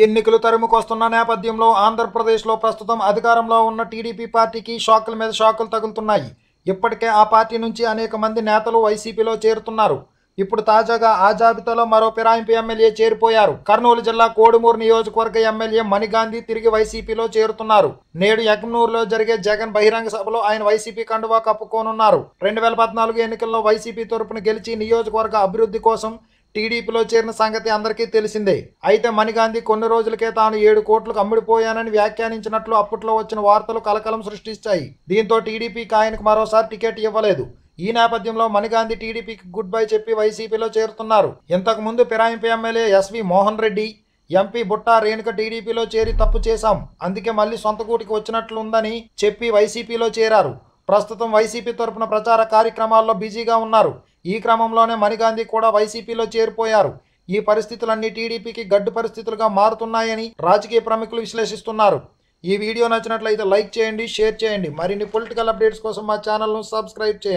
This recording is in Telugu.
ఎన్నికలు తరుముకొస్తున్న నేపథ్యంలో ఆంధ్రప్రదేశ్లో ప్రస్తుతం అధికారంలో ఉన్న టీడీపీ పార్టీకి షాకుల మీద షాకులు తగులుతున్నాయి. ఇప్పటికే ఆ పార్టీ నుంచి అనేక మంది నేతలు వైసీపీలో చేరుతున్నారు. ఇప్పుడు తాజాగా ఆ జాబితాలో మరో ఫిరాయింపు ఎమ్మెల్యే చేరిపోయారు. కర్నూలు జిల్లా కోడుమూరు నియోజకవర్గ ఎమ్మెల్యే మణిగాంధీ తిరిగి వైసీపీలో చేరుతున్నారు. నేడు యగ్నూరులో జరిగే జగన్ బహిరంగ సభలో ఆయన వైసీపీ కండువా కప్పుకోనున్నారు. రెండు వేల పద్నాలుగు ఎన్నికల్లో వైసీపీ తరపున గెలిచి నియోజకవర్గ అభివృద్ధి కోసం టీడీపీలో చేరిన సంగతి అందరికీ తెలిసిందే. అయితే మణిగాంధీ కొన్ని రోజులకే తాను ఏడు కోట్లకు అమ్ముడిపోయానని వ్యాఖ్యానించినట్లు అప్పట్లో వచ్చిన వార్తలు కలకలం సృష్టించాయి. దీంతో టీడీపీకి ఆయనకు మరోసారి టికెట్ ఇవ్వలేదు. ఈ నేపథ్యంలో మణిగాంధీ టీడీపీకి గుడ్ బై చెప్పి వైసీపీలో చేరుతున్నారు. ఇంతకు ముందు ఫిరాయింపు MLA S V Mohan Reddy MP Butta Renuka టీడీపీలో చేరి తప్పు చేశాం. అందుకే మళ్ళీ సొంత గూటికి వచ్చినట్లుందని చెప్పి వైసీపీలో చేరారు. ప్రస్తుతం వైసీపీ తరపున ప్రచార కార్యక్రమాల్లో బిజీగా ఉన్నారు. ఈ క్రమంలోనే మణిగాంధీ కూడా వైసీపీలో చేరిపోయారు. ఈ పరిస్థితులన్నీ టీడీపీకి గడ్డు పరిస్థితులుగా మారుతున్నాయని రాజకీయ ప్రముఖులు విశ్లేషిస్తున్నారు. ఈ వీడియో నచ్చినట్లయితే లైక్ చేయండి షేర్ చేయండి. మరిన్ని పొలిటికల్ అప్డేట్స్ కోసం మా ఛానల్ను సబ్స్క్రైబ్ చేయండి.